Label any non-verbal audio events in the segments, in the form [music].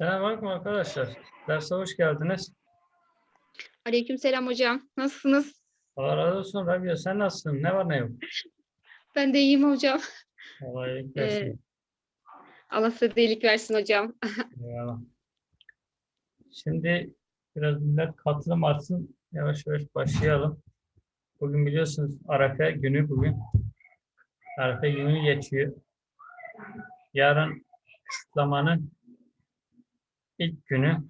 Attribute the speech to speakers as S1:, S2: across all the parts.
S1: Selamünaleyküm arkadaşlar. Derse hoş geldiniz.
S2: Aleykümselam hocam. Nasılsınız?
S1: Allah razı olsun Rabia. Sen nasılsın? Ne var ne yok? [laughs]
S2: Ben de iyiyim hocam.
S1: Allah iyilik
S2: Ee,
S1: versin.
S2: Allah size de iyilik versin hocam. [laughs]
S1: Eyvallah. Şimdi biraz millet katılım artsın. Yavaş yavaş başlayalım. Bugün biliyorsunuz Arafa günü bugün. Arafa günü geçiyor. Yarın kısıtlamanın ilk günü.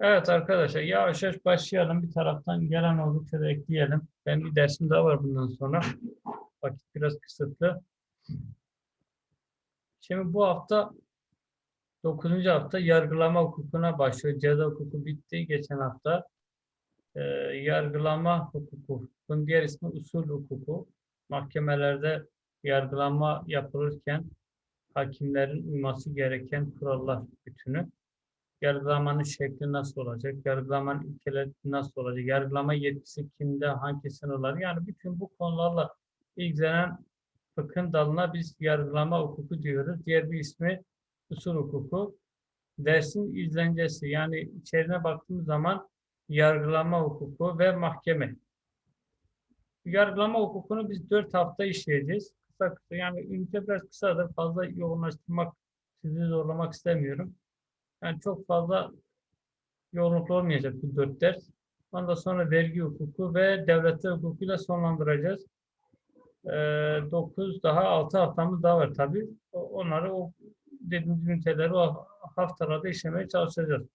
S1: Evet arkadaşlar yavaş yavaş başlayalım. Bir taraftan gelen oldukça da ekleyelim. Ben bir dersim daha var bundan sonra. Vakit biraz kısıtlı. Şimdi bu hafta 9. hafta yargılama hukukuna başlıyor. Ceza hukuku bitti geçen hafta. Ee, yargılama hukuku. Bunun diğer ismi usul hukuku. Mahkemelerde yargılama yapılırken hakimlerin uyması gereken kurallar bütünü yargılamanın şekli nasıl olacak, yargılamanın ilkeleri nasıl olacak, yargılama yetkisi kimde, hangi sınırları, yani bütün bu konularla ilgilenen fıkhın dalına biz yargılama hukuku diyoruz. Diğer bir ismi usul hukuku. Dersin izlencesi, yani içerine baktığımız zaman yargılama hukuku ve mahkeme. Yargılama hukukunu biz dört hafta işleyeceğiz. Kısa kısa, yani ünite biraz kısadır, fazla yoğunlaştırmak, sizi zorlamak istemiyorum. Yani çok fazla yoğunluklu olmayacak bu dört ders. Ondan sonra vergi hukuku ve devletler hukukuyla sonlandıracağız. Ee, 9 daha 6 haftamız daha var tabii. Onları o dediğimiz üniteleri o haftalarda işlemeye çalışacağız.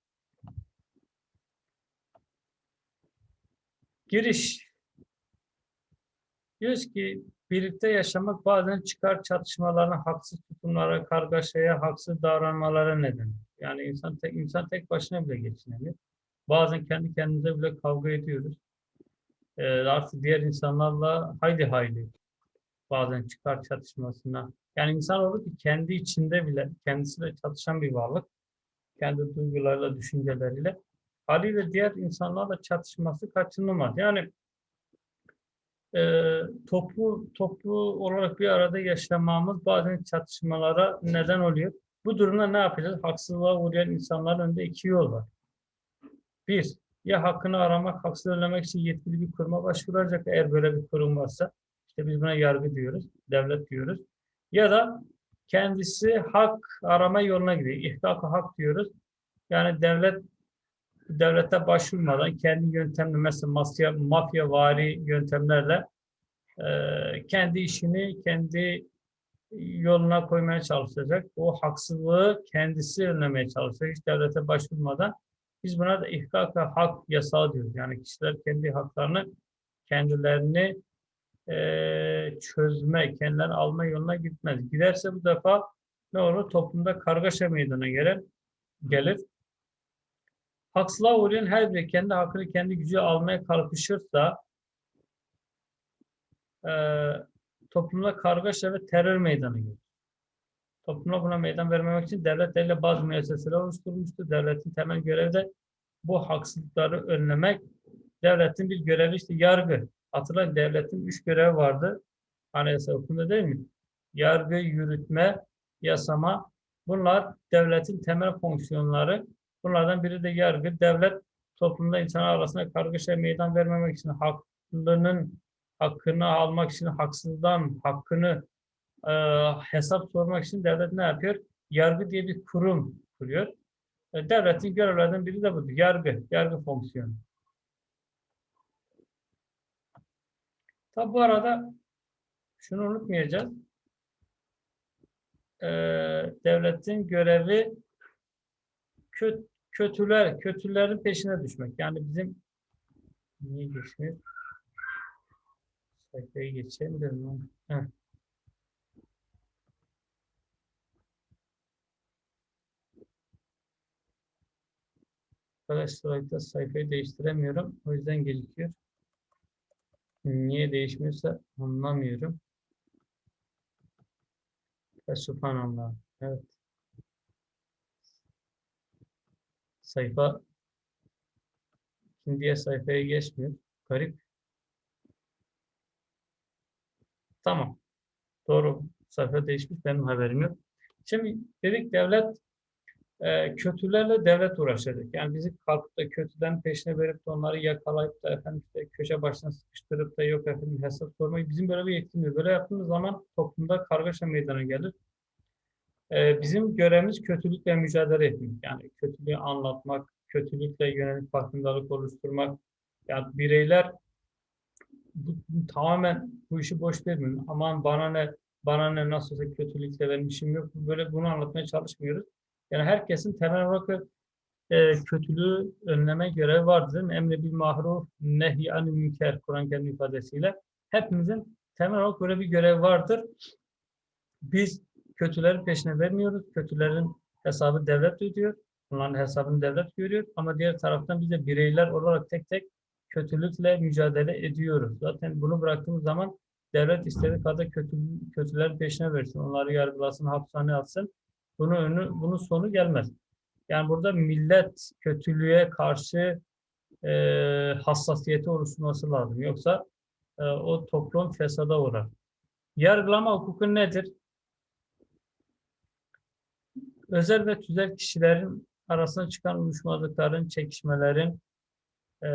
S1: Giriş. Diyoruz ki birlikte yaşamak bazen çıkar çatışmalarına, haksız tutumlara, kargaşaya, haksız davranmalara neden. Yani insan tek, insan tek başına bile geçinemiyor. Bazen kendi kendimize bile kavga ediyoruz. Ee, artık diğer insanlarla hayli hayli bazen çıkar çatışmasına. Yani insan olur ki kendi içinde bile kendisiyle çatışan bir varlık. Kendi duygularıyla, düşünceleriyle. Haliyle diğer insanlarla çatışması kaçınılmaz. Yani e, toplu toplu olarak bir arada yaşamamız bazen çatışmalara neden oluyor. Bu durumda ne yapacağız? Haksızlığa uğrayan insanların önünde iki yol var. Bir, ya hakkını aramak, haksız önlemek için yetkili bir kuruma başvuracak eğer böyle bir kurum varsa. İşte biz buna yargı diyoruz, devlet diyoruz. Ya da kendisi hak arama yoluna gidiyor. İhkak hak diyoruz. Yani devlet devlete başvurmadan kendi yöntemle mesela mafya, mafya vari yöntemlerle e, kendi işini kendi yoluna koymaya çalışacak. O haksızlığı kendisi önlemeye çalışacak. Hiç devlete başvurmadan. Biz buna da ihkak ve hak yasağı diyoruz. Yani kişiler kendi haklarını kendilerini eee, çözme, kendilerini alma yoluna gitmez. Giderse bu defa ne olur? Toplumda kargaşa meydana gelir. gelir. Haksızlığa uğrayan her biri kendi hakkını kendi gücü almaya kalkışırsa eee toplumda kargaşa ve terör meydana gelir. Toplumda buna meydan vermemek için devlet eliyle bazı müesseseler oluşturmuştur. Devletin temel görevi de bu haksızlıkları önlemek. Devletin bir görevi işte yargı. Hatırlayın devletin üç görevi vardı. Anayasa hukukunda değil mi? Yargı, yürütme, yasama. Bunlar devletin temel fonksiyonları. Bunlardan biri de yargı. Devlet toplumda insanlar arasında kargaşa meydan vermemek için haklının hakkını almak için haksızdan hakkını e, hesap sormak için devlet ne yapıyor? Yargı diye bir kurum kuruyor. E, devletin görevlerden biri de budur. Yargı, yargı fonksiyonu. Tabi bu arada şunu unutmayacağız. E, devletin görevi kö, kötüler, kötülerin peşine düşmek. Yani bizim niye geçmiyor? Sayfayı geçeyim de. Heh. Arkadaşlar sayfayı değiştiremiyorum. O yüzden gecikiyor. Niye değişmiyorsa anlamıyorum. Ve subhanallah. Evet. Sayfa diğer sayfaya geçmiyor. Garip. Tamam. Doğru. Sayfa değişmiş. Benim haberim yok. Şimdi dedik devlet e, kötülerle devlet uğraşacak. Yani bizi kalkıp da kötüden peşine verip de onları yakalayıp da efendim işte köşe başına sıkıştırıp da yok efendim hesap sormayı bizim böyle bir yetkimiz. Böyle yaptığımız zaman toplumda kargaşa meydana gelir. E, bizim görevimiz kötülükle mücadele etmek. Yani kötülüğü anlatmak, kötülükle yönelik farkındalık oluşturmak. Yani bireyler bu, tamamen bu işi boş vermiyor. Aman bana ne, bana ne nasıl olsa kötülükle benim işim yok. Böyle bunu anlatmaya çalışmıyoruz. Yani herkesin temel olarak e, kötülüğü önleme görevi vardır. Emri bil mahruf, nehy anil münker Kur'an kendi ifadesiyle. Hepimizin temel olarak böyle bir görev vardır. Biz kötülerin peşine vermiyoruz. Kötülerin hesabı devlet ödüyor. Bunların hesabını devlet görüyor. Ama diğer taraftan biz de bireyler olarak tek tek kötülükle mücadele ediyoruz. Zaten bunu bıraktığımız zaman devlet istediği kadar kötü, kötülerin peşine versin. Onları yargılasın, hapishaneye atsın. Bunun önü, bunun sonu gelmez. Yani burada millet kötülüğe karşı e, hassasiyeti oluşturması lazım. Yoksa e, o toplum fesada uğrar. Yargılama hukuku nedir? Özel ve tüzel kişilerin arasında çıkan uyuşmazlıkların, çekişmelerin e,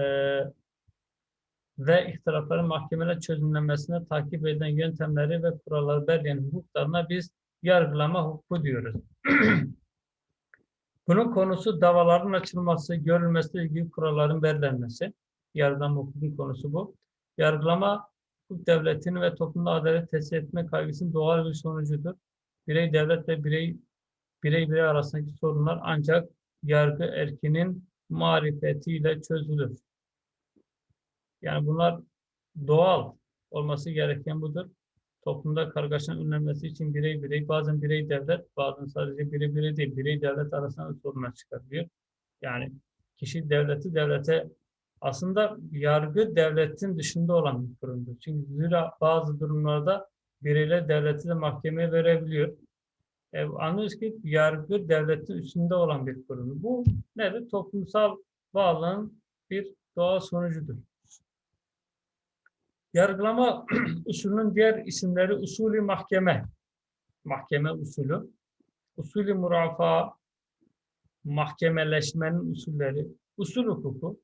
S1: ve ihtilafların mahkemeler çözümlenmesine takip eden yöntemleri ve kuralları belirleyen hukuklarına biz yargılama hukuku diyoruz. [clears throat] Bunun konusu davaların açılması, görülmesiyle ilgili kuralların belirlenmesi. Yargılama hukukun konusu bu. Yargılama hukuk devletinin ve toplumda adalet tesis etme kaygısının doğal bir sonucudur. Birey devlet ve birey birey birey arasındaki sorunlar ancak yargı erkinin marifetiyle çözülür. Yani bunlar doğal olması gereken budur. Toplumda kargaşanın önlenmesi için birey birey, bazen birey devlet, bazen sadece birey birey değil, birey devlet arasında da sorunlar çıkabiliyor. Yani kişi devleti devlete aslında yargı devletin dışında olan bir kurumdur. Çünkü zira bazı durumlarda bireyler devleti de mahkemeye verebiliyor. E, anlıyoruz ki yargı devletin üstünde olan bir kurum. Bu nedir? Toplumsal bağlılığın bir doğal sonucudur. Yargılama [clears throat] usulünün diğer isimleri usulü mahkeme, mahkeme usulü, usulü murafa, mahkemeleşmenin usulleri, usul hukuku,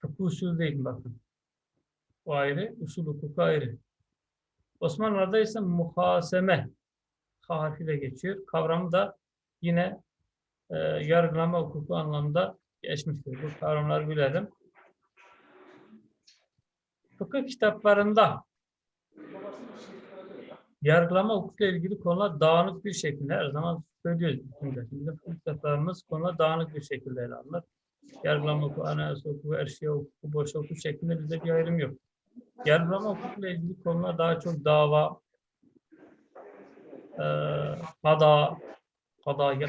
S1: fıkıh usulü değil bakın. O ayrı, usul hukuku ayrı. Osmanlılar'da ise muhaseme harfiyle geçiyor. Kavramı da yine e, yargılama hukuku anlamında geçmiştir. Bu kavramları bilelim. Fıkıh kitaplarında yargılama hukukla ilgili konular dağınık bir şekilde her zaman söylüyoruz. Bizim fıkıh kitaplarımız konular dağınık bir şekilde ele alınır. Yargılama hukuku, anayasa hukuku, erşiye hukuku, boş hukuku şeklinde bizde bir ayrım yok. Yargılama hukukuyla ilgili konular daha çok dava, e, kada, kadaya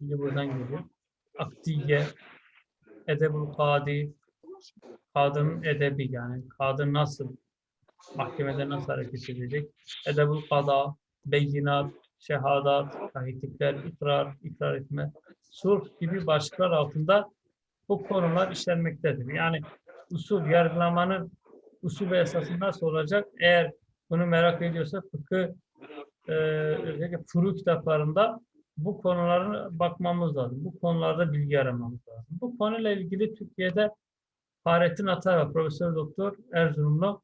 S1: buradan geliyor. Akdiye, edebul kadi, kadının edebi yani kadın nasıl mahkemede nasıl hareket edecek? Edebul kada, beyinat, şehadat, şahitlikler, ikrar, ikrar etme, sulh gibi başlıklar altında bu konular işlenmektedir. Yani usul yargılamanın usul ve esası nasıl olacak? Eğer bunu merak ediyorsa fıkıh e, özellikle furu kitaplarında bu konulara bakmamız lazım. Bu konularda bilgi aramamız lazım. Bu konuyla ilgili Türkiye'de Fahrettin var. Profesör Doktor Erzurumlu.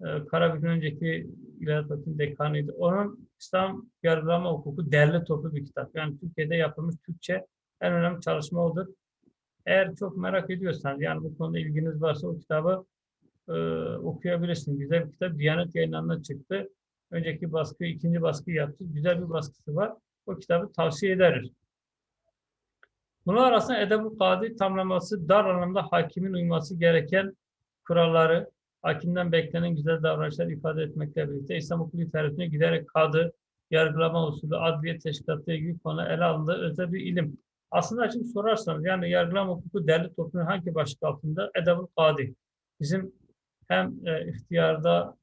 S1: E, Karabük'ün önceki İlahiyat Fakültesi dekanıydı. Onun İslam Yargılama Hukuku derli toplu bir kitap. Yani Türkiye'de yapılmış Türkçe en önemli çalışma odur. Eğer çok merak ediyorsanız yani bu konuda ilginiz varsa o kitabı e, okuyabilirsiniz. Güzel bir kitap. Diyanet yayınlarından çıktı. Önceki baskı, ikinci baskı yaptı. Güzel bir baskısı var. O kitabı tavsiye ederiz. Bunlar arasında edeb-i kadi tamlaması dar anlamda hakimin uyması gereken kuralları, hakimden beklenen güzel davranışlar ifade etmekle birlikte İslam hukuku literatürüne giderek kadı, yargılama usulü, adliye teşkilatı ilgili konu ele alındığı özel bir ilim. Aslında şimdi sorarsanız yani yargılama hukuku derli toplumun hangi başlık altında? Edeb-ül kadi. bizim hem e, ihtiyarda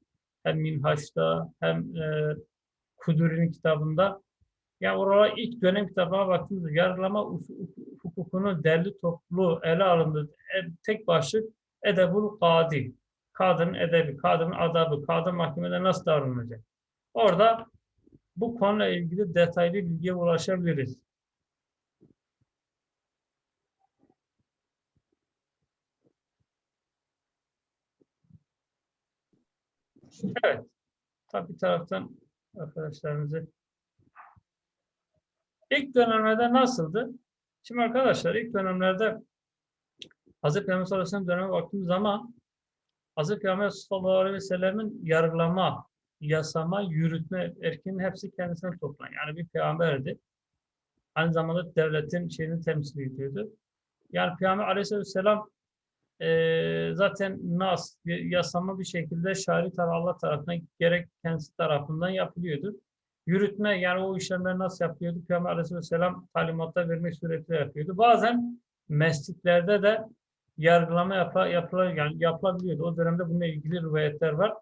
S1: hem minhaçta hem e, Kuduri'nin kitabında yani oraya ilk dönem kitabına baktığımızda yargılama hukukunun derli toplu ele alındığı e- tek başlık edebul kadi. Kadının edebi, kadının adabı, kadın mahkemede nasıl davranılacak? Orada bu konuyla ilgili detaylı bilgiye ulaşabiliriz. Evet. Tabii bir taraftan arkadaşlarımızı ilk dönemlerde nasıldı? Şimdi arkadaşlar ilk dönemlerde Hazreti Peygamber sallallahu aleyhi ve sellem dönemine baktığımız zaman Hazreti Peygamber sallallahu aleyhi ve sellemin yargılama, yasama, yürütme erkinin hepsi kendisine toplan. Yani bir peygamberdi. Aynı zamanda devletin şeyini temsil ediyordu. Yani Peygamber aleyhisselam eee zaten nas, yasama bir şekilde şari tarafı Allah tarafından gerek kendisi tarafından yapılıyordu. Yürütme yani o işlemler nasıl yapıyordu? Peygamber aleyhisselam talimatlar vermek suretiyle yapıyordu. Bazen mescitlerde de yargılama yapla, yapıla, yani yapılabiliyordu. O dönemde bununla ilgili rivayetler var.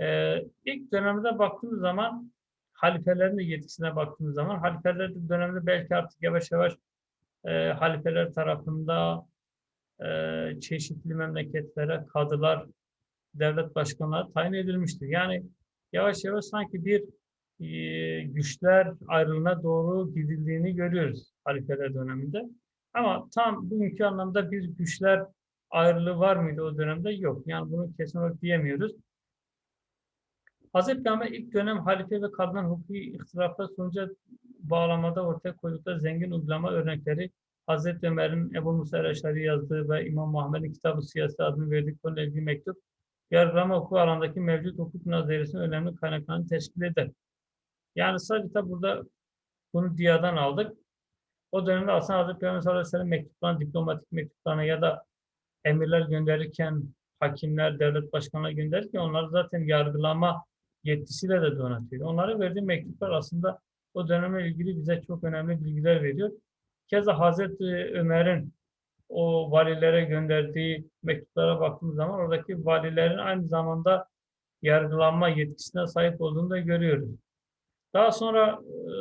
S1: Ee, ilk dönemde baktığımız zaman halifelerin de yetkisine baktığımız zaman halifeler de dönemde belki artık yavaş yavaş e, halifeler tarafında e, çeşitli memleketlere kadılar, devlet başkanları tayin edilmiştir. Yani yavaş yavaş sanki bir güçler ayrılığına doğru gidildiğini görüyoruz halifeler döneminde. Ama tam bugünkü anlamda bir güçler ayrılığı var mıydı o dönemde? Yok. Yani bunu kesin olarak diyemiyoruz. Hazreti Peygamber ilk dönem halife ve kadın hukuki ihtilaflar sonucu bağlamada ortaya koydukları zengin uygulama örnekleri Hazreti Ömer'in Ebu Musa el-Eşari yazdığı ve İmam Muhammed'in kitabı siyasi adını verdiği konuyla ilgili mektup yargılama hukuku alandaki mevcut hukuk nazaresinin önemli kaynaklarını teşkil eder. Yani sadece burada bunu Diya'dan aldık. O dönemde aslında Hazreti Peygamber sallallahu mektuplarına, diplomatik mektuplarına ya da emirler gönderirken hakimler, devlet başkanına gönderirken onları zaten yargılama yetkisiyle de donatıyor. Onlara verdiği mektuplar aslında o dönemle ilgili bize çok önemli bilgiler veriyor. Keza Hazreti Ömer'in o valilere gönderdiği mektuplara baktığımız zaman oradaki valilerin aynı zamanda yargılanma yetkisine sahip olduğunu da görüyoruz. Daha sonra e,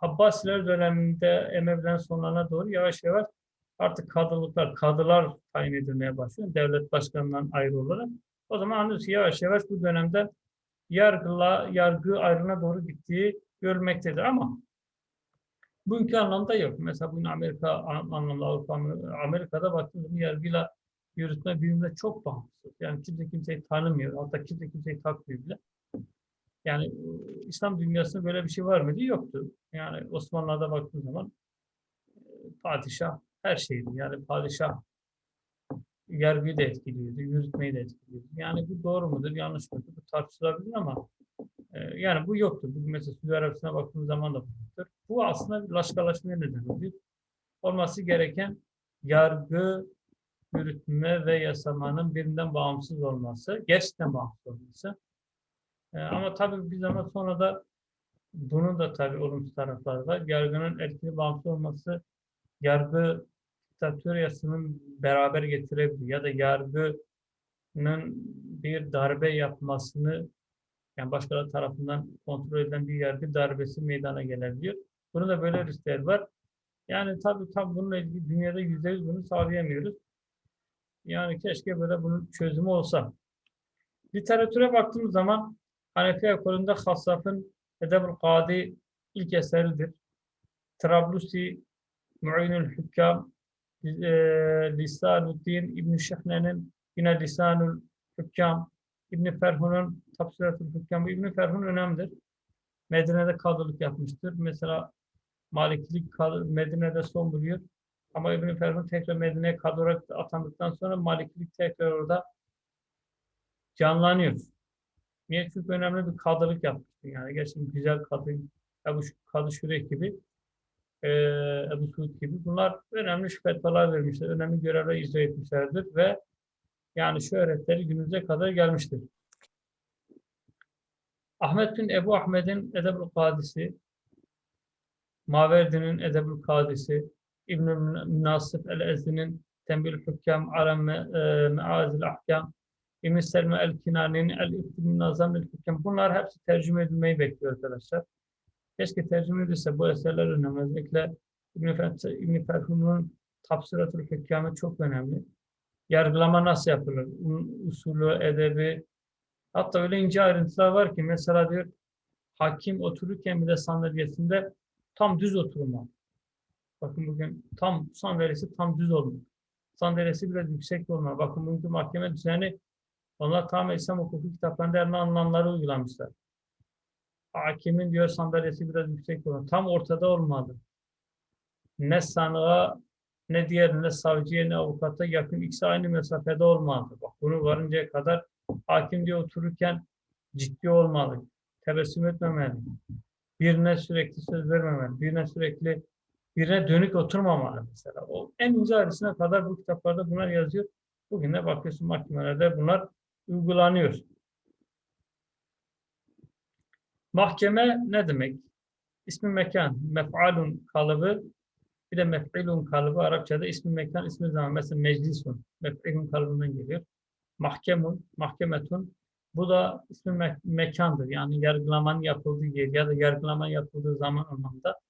S1: Abbasiler döneminde Emevilerin sonlarına doğru yavaş yavaş artık kadılıklar, kadılar tayin edilmeye başlıyor. Devlet başkanından ayrı olarak. O zaman anlıyoruz yavaş yavaş bu dönemde yargıla, yargı ayrına doğru gittiği görülmektedir. Ama bugünkü anlamda yok. Mesela bugün Amerika anlamda Avrupa, Amerika'da baktığımız yargıyla yürütme birbirine çok bağımsız. Yani kimse kimseyi tanımıyor. Hatta kimse kimseyi takmıyor bile. Yani İslam dünyasında böyle bir şey var mıydı? Yoktu. Yani Osmanlı'da baktığımız zaman padişah her şeydi. Yani padişah yargıyı da etkiliyordu, yürütmeyi de etkiliyordu. Yani bu doğru mudur, yanlış mıdır? Bu tartışılabilir ama e, yani bu yoktur. Bu mesela Suudi Arabistan'a baktığımız zaman da yoktur. Bu aslında bir laşkalaşmaya neden oluyor. Olması gereken yargı, yürütme ve yasamanın birinden bağımsız olması, gerçekten bağımsız olması. E, ama tabii bir zaman sonra da bunun da tabii olumsuz tarafları var. Yargının etkili bağımsız olması yargı diktatöryasının beraber getirebilir ya da yargının bir darbe yapmasını yani başkaları tarafından kontrol edilen bir yargı darbesi meydana gelebiliyor. Bunun da böyle riskler var. Yani tabii tam bununla ilgili dünyada yüzde yüz bunu sağlayamıyoruz. Yani keşke böyle bunun çözümü olsa. Literatüre baktığımız zaman Hanefi ekolünde Hassaf'ın Edeb-ül Kadi ilk eseridir. Trablusi Mu'inül Hükkam Lisanuddin İbn Şehne'nin yine Lisanul Hükkam İbn Ferhun'un Tafsiratül Hükkam İbn Ferhun önemlidir. Medine'de kadılık yapmıştır. Mesela Malikilik Medine'de son buluyor. Ama İbn Ferhun tekrar Medine'ye olarak atandıktan sonra Malikilik tekrar orada canlanıyor. Niye? Çünkü önemli bir kadılık yapmıştır. Yani gerçekten güzel kadı, Ebu Kadı Şürek gibi e, Ebu Suud gibi bunlar önemli fetvalar vermişler, önemli görevler icra etmişlerdir ve yani şu öğretileri günümüze kadar gelmiştir. Ahmet bin Ebu Ahmet'in Edebül Kadisi, Maverdi'nin Edebül Kadisi, İbn-i Nasif el-Ezdi'nin Tembül Hükkem, Alem Meazil Ahkam, İbn Selme El Kinani'nin El İbn Nazam El. Bunlar hepsi tercüme edilmeyi bekliyor arkadaşlar. Keşke tercüme edilse bu eserler önemli. Özellikle İbn-i Fer- İbn-i Ferhun'un Tafsiratül Hükkamı çok önemli. Yargılama nasıl yapılır? Usulü, edebi. Hatta öyle ince ayrıntılar var ki mesela diyor hakim otururken bile sandalyesinde tam düz oturma. Bakın bugün tam sandalyesi tam düz olmalı. Sandalyesi biraz yüksek olmalı. Bakın bugünkü mahkeme düzeni onlar tam İslam hukuku kitaplarında yer alınan uygulamışlar. Hakimin diyor sandalyesi biraz yüksek olmalı. Tam ortada olmalı. Ne sanığa ne diğerine savcıya ne avukata yakın ikisi aynı mesafede olmalı. Bak bunu varıncaya kadar hakim diye otururken ciddi olmalı. Tebessüm etmemeli. Birine sürekli söz vermemeli. Birine sürekli birine dönük oturmamalı mesela. O en ince ayrısına kadar bu kitaplarda bunlar yazıyor. Bugün de bakıyorsun mahkemelerde bunlar uygulanıyor. Mahkeme ne demek? İsmi mekan, mef'alun kalıbı, bir de mef'ilun kalıbı Arapçada ismi mekan, ismi zaman. Mesela meclisun, mef'ilun kalıbından geliyor. Mahkemun, mahkemetun, bu da ismi me- mekandır. Yani yargılamanın yapıldığı yer ya da yargılama yapıldığı zaman anlamda.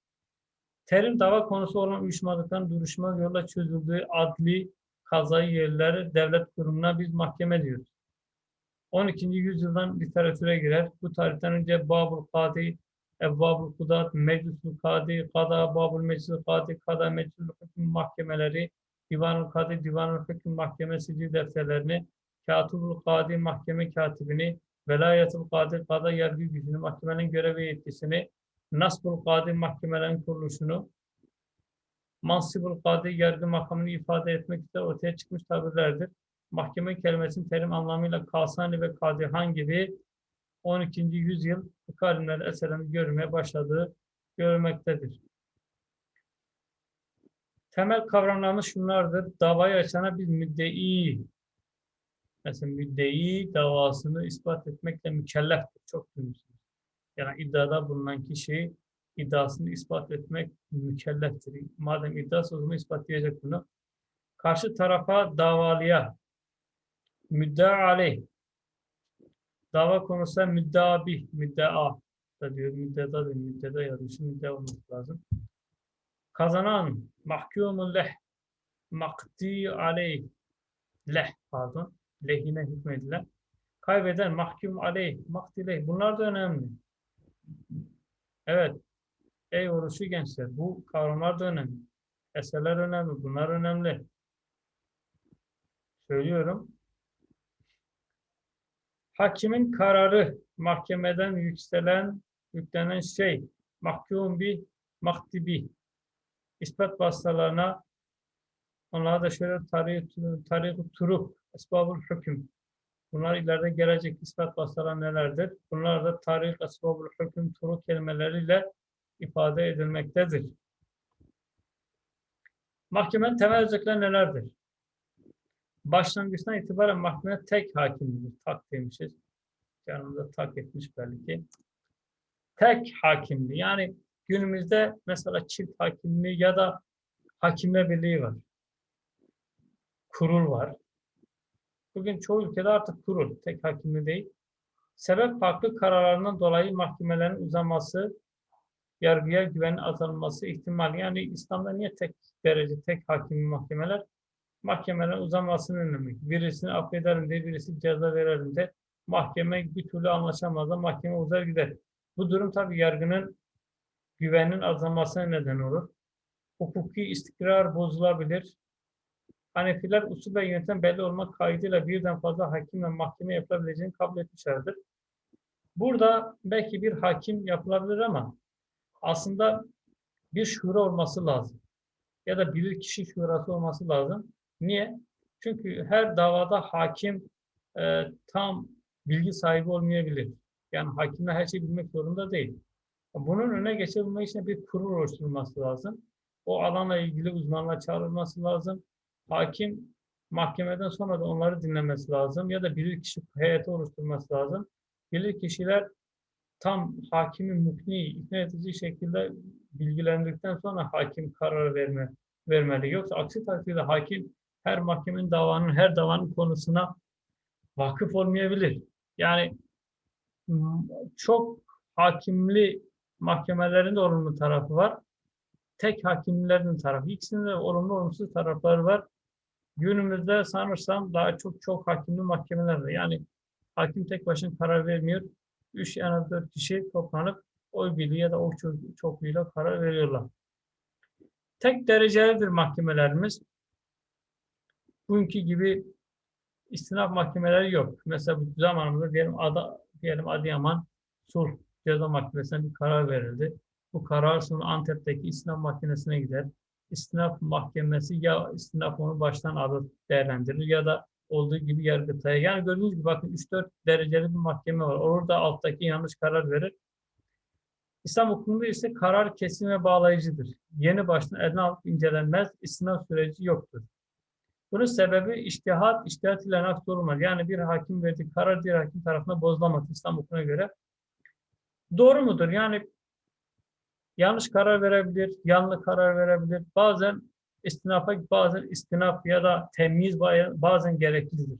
S1: Terim dava konusu olan uyuşmadıkların duruşma yolla çözüldüğü adli kazayı yerleri devlet kurumuna biz mahkeme diyoruz. 12. yüzyıldan literatüre girer. Bu tarihten önce Babul Kadi, Ebbabul Kudat, Meclisul Kadi, Kada, Babul Meclisul Kadi, Kada Meclisul Hüküm mahkemeleri, Divanul Kadi, Divanul Hüküm mahkemesi defterlerini, Katibul Kadi mahkeme katibini, Velayetul Kadi, Kada yargı gücünü, mahkemenin görev ve yetkisini, Nasbul Kadi mahkemelerin kuruluşunu, Mansibul Kadi yargı makamını ifade etmek üzere ortaya çıkmış tabirlerdir. Mahkeme kelimesinin terim anlamıyla Kasani ve Kadihan gibi 12. yüzyıl fıkıh alimleri eserlerini görmeye başladığı görülmektedir. Temel kavramlarımız şunlardır. Davayı açana biz müddei, mesela müddei davasını ispat etmekle mükelleftir. Çok duymuşsunuz. Yani iddiada bulunan kişi iddiasını ispat etmek mükelleftir. Madem iddiası o zaman ispatlayacak bunu. Karşı tarafa davalıya müddea aleyh dava konusu müddea bih, müddea da diyor, müddeda değil, müddeda yazmışım, müddea olması lazım. Kazanan mahkumun leh makdi aleyh leh pardon lehine hükmedilen kaybeden mahkum aleyh makdi leh bunlar da önemli. Evet. Ey oruçlu gençler bu kavramlar da önemli. Eserler önemli. Bunlar önemli. Söylüyorum. Hakimin kararı mahkemeden yükselen, yüklenen şey mahkum bir mahdibi. İspat vasıtalarına onlara da şöyle tarih, tarih turuk, esbabul hüküm. Bunlar ileride gelecek ispat vasıtalar nelerdir? Bunlar da tarih, esbabul hüküm, turuk kelimeleriyle ifade edilmektedir. Mahkemenin temel özellikleri nelerdir? Başlangıçtan itibaren mahkeme tek hakimdir. Tak demişiz. Yanımda tak etmiş belki. Tek hakimli. Yani günümüzde mesela çift hakimliği ya da hakimle birliği var. Kurul var. Bugün çoğu ülkede artık kurul. Tek hakimli değil. Sebep farklı kararlarından dolayı mahkemelerin uzaması, yargıya güvenin azalması ihtimali. Yani İslam'da niye tek derece, tek hakimli mahkemeler? Mahkemelerin uzamasını önlemek. Birisini affederim de, birisi ceza verelim de mahkeme bir türlü anlaşamaz da mahkeme uzar gider. Bu durum tabii yargının güvenin azalmasına neden olur. Hukuki istikrar bozulabilir. Hanefiler usul ve yöntem belli olmak kaydıyla birden fazla hakim ve mahkeme yapılabileceğini kabul etmişlerdir. Burada belki bir hakim yapılabilir ama aslında bir şura olması lazım. Ya da bilir kişi şurası olması lazım. Niye? Çünkü her davada hakim e, tam bilgi sahibi olmayabilir. Yani hakimler her şeyi bilmek zorunda değil. Bunun önüne geçebilmek için bir kurul oluşturulması lazım. O alanla ilgili uzmanlar çağrılması lazım. Hakim mahkemeden sonra da onları dinlemesi lazım ya da bilir kişi heyeti oluşturması lazım. Bilir kişiler tam hakimin mukni, ikna edici şekilde bilgilendirdikten sonra hakim karar verme, vermeli. Yoksa aksi takdirde hakim her mahkemenin davanın, her davanın konusuna vakıf olmayabilir. Yani çok hakimli mahkemelerin de olumlu tarafı var. Tek hakimlerin tarafı. İkisinin de olumlu olumsuz tarafları var. Günümüzde sanırsam daha çok çok hakimli mahkemeler var. Yani hakim tek başına karar vermiyor. Üç en az dört kişi toplanıp oy birliği ya da oy ço- çokluğuyla karar veriyorlar. Tek derecelidir mahkemelerimiz. Bugünkü gibi istinaf mahkemeleri yok. Mesela bu zamanımızda diyelim, Ada, diyelim Adıyaman Sulh Ceza Mahkemesi'ne bir karar verildi. Bu karar sonra Antep'teki istinaf mahkemesine gider. İstinaf mahkemesi ya istinaf onu baştan alıp değerlendirir ya da olduğu gibi yargıtaya. Yani gördüğünüz gibi bakın 3-4 dereceli bir mahkeme var. Orada alttaki yanlış karar verir. İslam hukukunda ise karar kesin ve bağlayıcıdır. Yeni baştan eline alıp incelenmez, istinaf süreci yoktur. Bunun sebebi iştihat, iştihat ile nafs olmaz. Yani bir hakim verdiği karar diğer hakim tarafından bozulamaz İslam hukukuna göre. Doğru mudur? Yani yanlış karar verebilir, yanlış karar verebilir. Bazen istinafa, bazen istinaf ya da temyiz bazen gereklidir.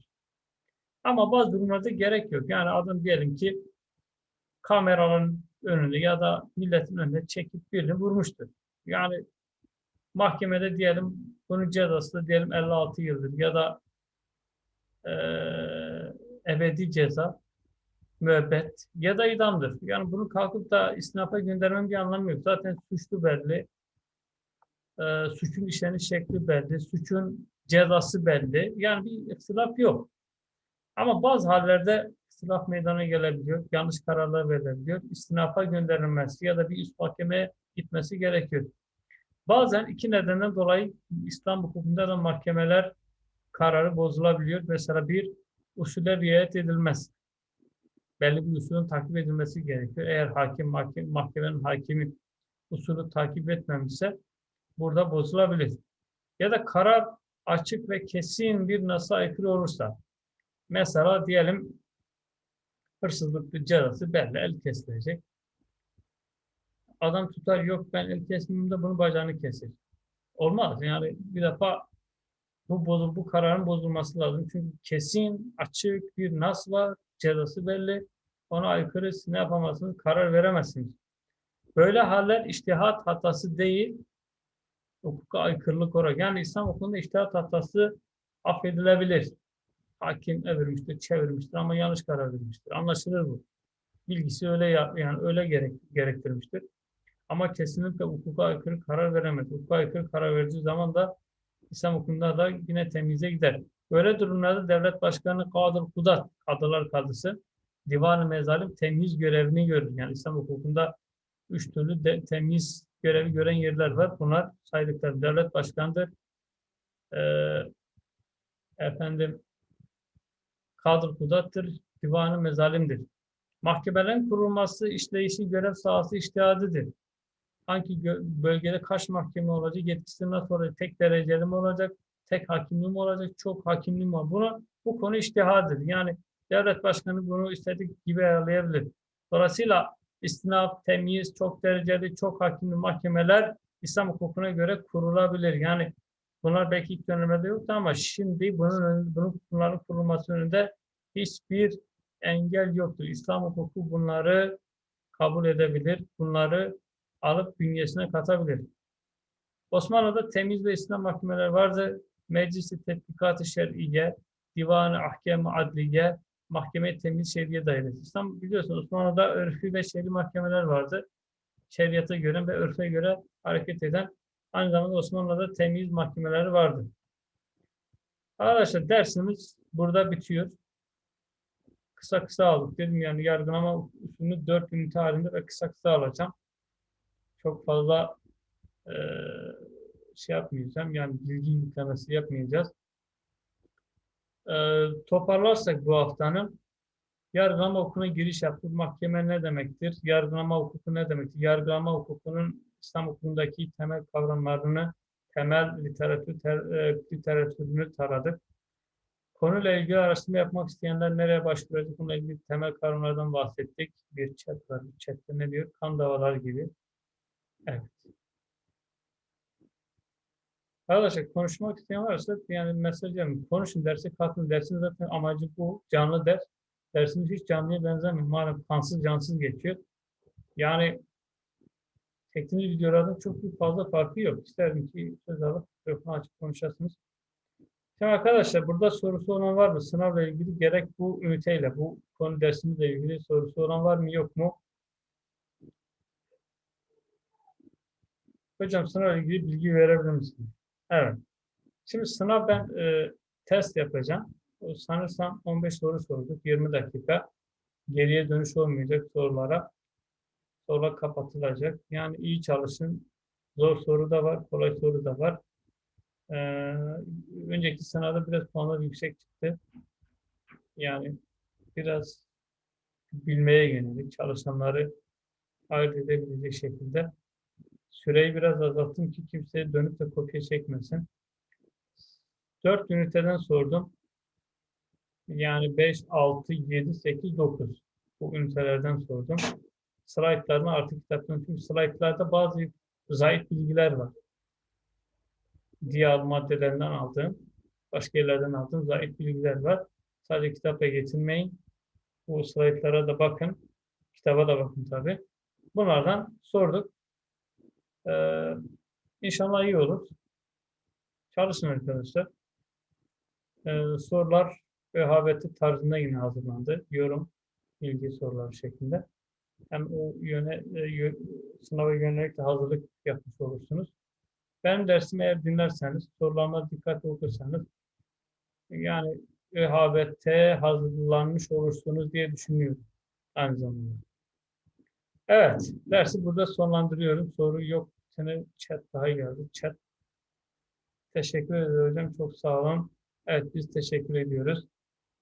S1: Ama bazı durumlarda gerek yok. Yani adam diyelim ki kameranın önünde ya da milletin önünde çekip birini vurmuştur. Yani mahkemede diyelim bunun cezası da diyelim 56 yıldır ya da eee, ebedi ceza müebbet ya da idamdır. Yani bunu kalkıp da istinafa göndermenin bir anlamı yok. Zaten suçlu belli. Eee, suçun işleniş şekli belli. Suçun cezası belli. Yani bir ihtilaf yok. Ama bazı hallerde ihtilaf meydana gelebiliyor. Yanlış kararlar verilebiliyor. İstinafa gönderilmesi ya da bir üst mahkemeye gitmesi gerekiyor. Bazen iki nedenden dolayı İslam hukukunda da mahkemeler kararı bozulabiliyor. Mesela bir, usule riayet edilmez. Belli bir usulün takip edilmesi gerekiyor. Eğer hakim, mahkeme, mahkemenin hakimi usulü takip etmemişse burada bozulabilir. Ya da karar açık ve kesin bir nasa aykırı olursa, mesela diyelim hırsızlık cezası belli, el kesilecek. Adam tutar yok ben el kesmeyeyim de bunun bacağını keser. Olmaz. Yani bir defa bu bozul, bu kararın bozulması lazım. Çünkü kesin, açık bir nas var, cezası belli. Ona aykırı ne yapamazsınız, karar veremezsiniz. Böyle haller iştihat hatası değil, hukuka aykırılık olarak. Yani İslam hukukunda iştihat hatası affedilebilir. Hakim evirmiştir, çevirmiştir ama yanlış karar vermiştir. Anlaşılır bu. Bilgisi öyle ya- yani öyle gerek, gerektirmiştir. Ama kesinlikle hukuka aykırı karar veremez. Hukuka aykırı karar verdiği zaman da İslam hukukunda da yine temize gider. Böyle durumlarda devlet başkanı Kadır Kudat, Kadılar Kadısı, Divan-ı Mezalim temyiz görevini görür. Yani İslam hukukunda üç türlü de, temyiz görevi gören yerler var. Bunlar saydıkları devlet başkanıdır. Ee, efendim Kadır Kudat'tır, Divan-ı Mezalim'dir. Mahkemelerin kurulması, işleyişi, görev sahası iştihadıdır. Hangi bölgede kaç mahkeme olacak, yetkisi nasıl olacak, tek dereceli mi olacak, tek hakimli mi olacak, çok hakimli mi? Bunu, bu konu iştihadır. Yani devlet başkanı bunu istedik gibi ayarlayabilir. Dolayısıyla istinaf, temyiz, çok dereceli, çok hakimli mahkemeler İslam hukukuna göre kurulabilir. Yani bunlar belki ilk dönemde yoktu ama şimdi bunun, bunun bunların kurulması önünde hiçbir engel yoktur. İslam hukuku bunları kabul edebilir. Bunları alıp bünyesine katabilir. Osmanlı'da temiz ve İslam mahkemeler vardı. Meclisi Tetbikat-ı Şer'iye, Divan-ı Ahkam-ı Adliye, Mahkeme Temiz Şeriye Dairesi. İslam biliyorsunuz Osmanlı'da örfü ve şer'i mahkemeler vardı. Şeriata göre ve örfe göre hareket eden aynı zamanda Osmanlı'da temiz mahkemeleri vardı. Arkadaşlar dersimiz burada bitiyor. Kısa kısa aldık dedim yani yargılama usulünü dört ünite halinde ve kısa kısa alacağım. Çok fazla eee, şey yapmayacağım yani bilgi yüklemesi yapmayacağız. Eee, toparlarsak bu haftanın yargılama hukukuna giriş yaptık. Mahkeme ne demektir? Yargılama hukuku ne demektir? Yargılama hukukunun İslam hukukundaki temel kavramlarını, temel literatür, ter- e, literatürünü taradık. Konuyla ilgili araştırma yapmak isteyenler nereye başvuracak? Bununla ilgili temel kavramlardan bahsettik. Bir chat var. Chatte ne diyor? Kan davaları gibi. Evet. Arkadaşlar konuşmak isteyen varsa yani mesaj yazın. Konuşun derse katılın. Dersin zaten amacı bu. Canlı ders. Dersimiz hiç canlıya benzemiyor. Maalesef kansız cansız geçiyor. Yani çektiğimiz videolardan çok bir fazla farkı yok. İsterdim ki söz alıp mikrofonu açıp konuşasınız. Şimdi arkadaşlar burada sorusu olan var mı? Sınavla ilgili gerek bu üniteyle, bu konu dersimizle ilgili sorusu olan var mı yok mu? Hocam sınavla ilgili bilgi verebilir misiniz? Evet. Şimdi sınav ben e, test yapacağım. Sanırsam 15 soru sorduk. 20 dakika. Geriye dönüş olmayacak sorulara. Sorular kapatılacak. Yani iyi çalışın. Zor soru da var, kolay soru da var. Ee, önceki sınavda biraz puanlar yüksek çıktı. Yani biraz bilmeye yönelik çalışanları ayırt edebilecek şekilde süreyi biraz azalttım ki kimse dönüp de kopya çekmesin. 4 üniteden sordum. Yani 5, 6, 7, 8, 9 bu ünitelerden sordum. Slaytlarını artık kitaptan çünkü slaytlarda bazı zayıf bilgiler var. Diğer maddelerinden aldığım, başka yerlerden aldığım zayıf bilgiler var. Sadece kitapla getirmeyin. Bu slaytlara da bakın. Kitaba da bakın tabi. Bunlardan sorduk. Ee, inşallah iyi olur. Çalışın arkadaşlar. Ee, sorular vehabeti tarzında yine hazırlandı. Yorum, bilgi soruları şeklinde. Hem o yöne, e, yö- sınava yönelik de hazırlık yapmış olursunuz. Benim dersimi eğer dinlerseniz, sorularıma dikkatli okursanız yani ÖHBT hazırlanmış olursunuz diye düşünüyorum aynı zamanda. Evet, dersi burada sonlandırıyorum. Soru yok. Sene chat daha geldi. Chat. Teşekkür ederim hocam. Çok sağ olun. Evet, biz teşekkür ediyoruz.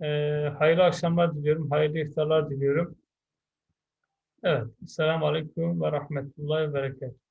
S1: Ee, hayırlı akşamlar diliyorum. Hayırlı iftarlar diliyorum. Evet. Selamun Aleyküm ve Rahmetullahi ve Berekatuhu.